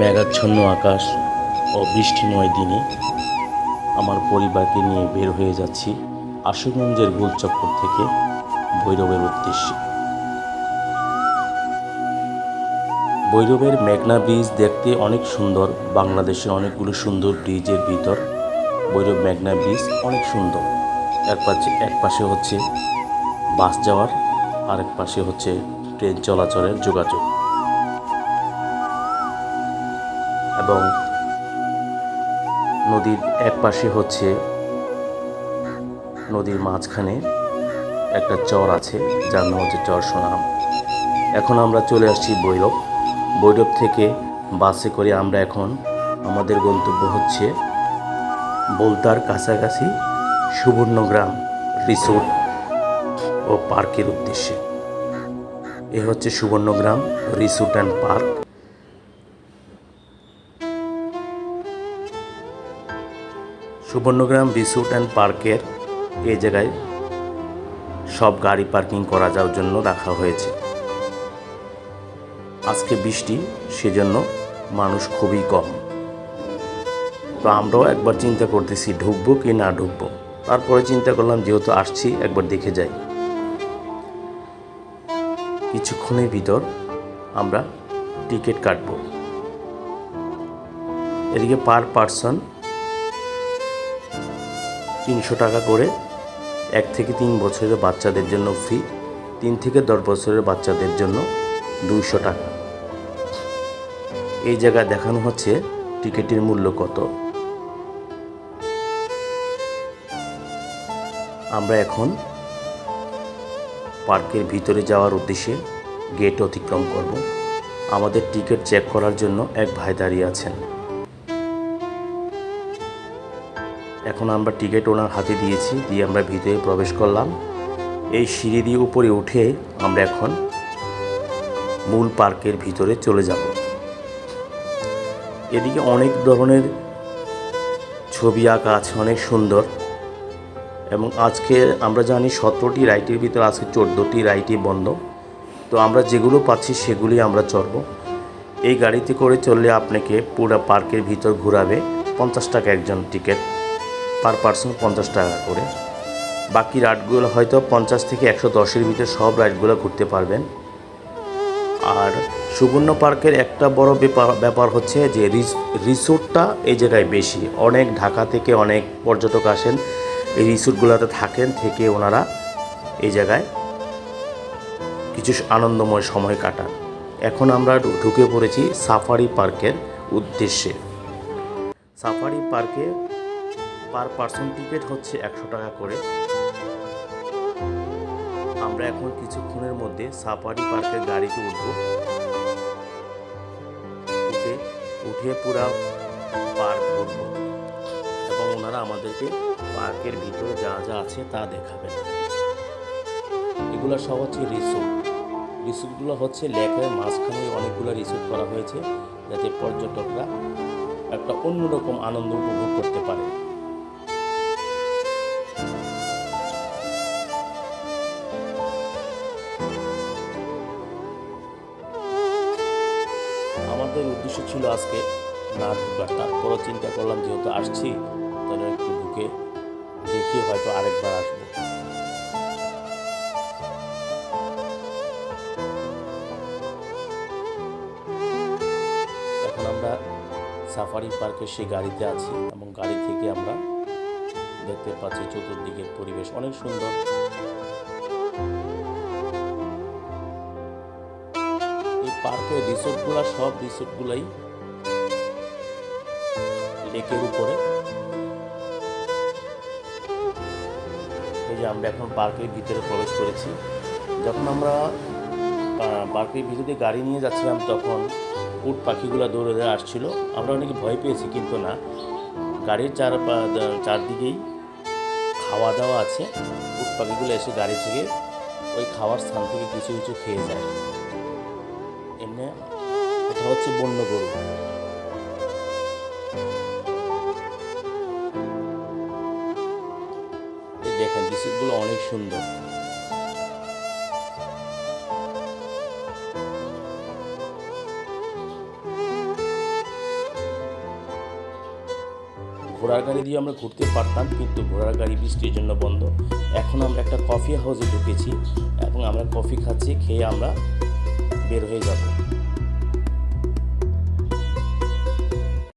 মেঘাচ্ছন্ন আকাশ ও বৃষ্টিময় দিনে আমার পরিবারকে নিয়ে বের হয়ে যাচ্ছি আশুগঞ্জের গোলচক্কর থেকে ভৈরবের উদ্দেশ্যে। ভৈরবের মেঘনা ব্রিজ দেখতে অনেক সুন্দর, বাংলাদেশের অনেকগুলো সুন্দর ব্রিজের ভিতর ভৈরব মেঘনা ব্রিজ অনেক সুন্দর। এক পাশে এক পাশে হচ্ছে বাস যাওয়ার, আরেক পাশে হচ্ছে ট্রেন চলাচলের যোগাযোগ। এবং নদীর এক পাশে হচ্ছে নদীর মাঝখানে একটা চর আছে, যার নাম হচ্ছে চর সোনাম। এখন আমরা চলে আসছি বৈরব। বৈরব থেকে বাসে করে আমরা এখন, আমাদের গন্তব্য হচ্ছে বলতার কাছাকাছি সুবর্ণগ্রাম রিসোর্ট ও পার্কের উদ্দেশ্যে। এ হচ্ছে Subarnagram resort and park. Subarnagram resort and পার্কের এই জায়গায় সব গাড়ি পার্কিং করা যাওয়ার জন্য রাখা হয়েছে। আজকে বৃষ্টি, সেজন্য মানুষ খুবই কম। তো আমরাও একবার চিন্তা করতেছি, ঢুকবো কি না ঢুকবো? তারপরে চিন্তা করলাম, যেহেতু আসছি, একবার দেখে যাই। কিছুক্ষণের ভিতর আমরা টিকিট কাটব। এদিকে পার পার্সন তিনশো টাকা করে। এক থেকে তিন বছরের বাচ্চাদের জন্য ফ্রি তিন থেকে দশ বছরের বাচ্চাদের জন্য দুইশো টাকা। এই জায়গায় দেখানো হচ্ছে টিকিটের মূল্য কত। আমরা এখন পার্কের ভিতরে যাওয়ার উদ্দেশ্যে গেট অতিক্রম করব। আমাদের টিকিট চেক করার জন্য এক ভাই দাঁড়িয়ে আছেন। এখন আমরা টিকিট ওনার হাতে দিয়েছি, দিয়ে আমরা ভিতরে প্রবেশ করলাম। এই সিঁড়ি দিয়ে উপরে উঠে আমরা এখন মূল পার্কের ভিতরে চলে যাব। এদিকে অনেক ধরনের ছবি আঁকা আছে, অনেক সুন্দর। এবং আজকে আমরা জানি সতেরোটি রাইটের ভিতর আছে চোদ্দোটি রাইটই বন্ধ। তো আমরা যেগুলো পাচ্ছি সেগুলি আমরা চড়ব। এই গাড়িতে করে চললে আপনাকে পুরো পার্কের ভিতর ঘোরাবে। পঞ্চাশ টাকা একজন টিকিট। পার পার্সন পঞ্চাশ টাকা করে। বাকি রাইডগুলো হয়তো পঞ্চাশ থেকে একশো দশের ভিতরে সব রাইডগুলো ঘুরতে পারবেন। আর সুবর্ণ পার্কের একটা বড় ব্যাপার ব্যাপার হচ্ছে যে রিস- রিসোর্টটা এই জায়গায় বেশি। অনেক ঢাকা থেকে অনেক পর্যটক আসেন, এই রিসোর্টগুলোতে থাকেন থেকে ওনারা এই জায়গায় কিছু আনন্দময় সময় কাটান। এখন আমরা ঢুকে পড়েছি সাফারি পার্কের উদ্দেশ্যে। সাফারি পার্কে পার পার্সন টিকিট হচ্ছে একশো টাকা করে। আমরা এখন কিছুক্ষণের মধ্যে সাফারি পার্কের গাড়িতে উঠব। উঠে উঠে পুরা পার্ক ঘুরব এবং ওনারা আমাদেরকে পার্কের ভিতরে যা যা আছে তা দেখাবেন। এগুলো সব হচ্ছে রিসোর্ট। রিসোর্টগুলো হচ্ছে লেকের মাঝখানে অনেকগুলো রিসোর্ট করা হয়েছে যাতে পর্যটকরা একটা অন্যরকম আনন্দ উপভোগ করতে পারে। ছিল আজকে। না ঢুকার তারপরও চিন্তা করলাম, যেহেতু আসছি, তাহলে একটু ঢুকে দেখি হয়তো আরেকবার আসব। এখন আমরা সাফারি পার্কের সেই গাড়িতে আছি এবং গাড়ি থেকে আমরা দেখতে পাচ্ছি চতুর্দিকের পরিবেশ। অনেক সুন্দর। পার্কের রিসোর্টগুলো, সব রিসোর্টগুলাই লেকের উপরে। এই যে আমরা এখন পার্কের ভিতরে প্রবেশ করেছি। যখন আমরা পার্কের ভিতরে গাড়ি নিয়ে যাচ্ছিলাম, তখন উট পাখিগুলো দৌড়ে দৌড়ে আসছিল। আমরা অনেকে ভয় পেয়েছি, কিন্তু না। গাড়ির চার চারদিকেই খাওয়া দাওয়া আছে। উট পাখিগুলো এসে গাড়ি থেকে ওই খাওয়ার স্থান থেকে কিছু কিছু খেয়ে যায়। হচ্ছে বন্য গরু। দেখেন বিস্কুটগুলো অনেক সুন্দর। ঘোড়ার গাড়ি দিয়ে আমরা ঘুরতে পারতাম, কিন্তু ঘোড়ার গাড়ি বৃষ্টির জন্য বন্ধ। এখন আমরা একটা কফি হাউসে ঢুকেছি এবং আমরা কফি খাচ্ছি, খেয়ে আমরা বের হয়ে যাব।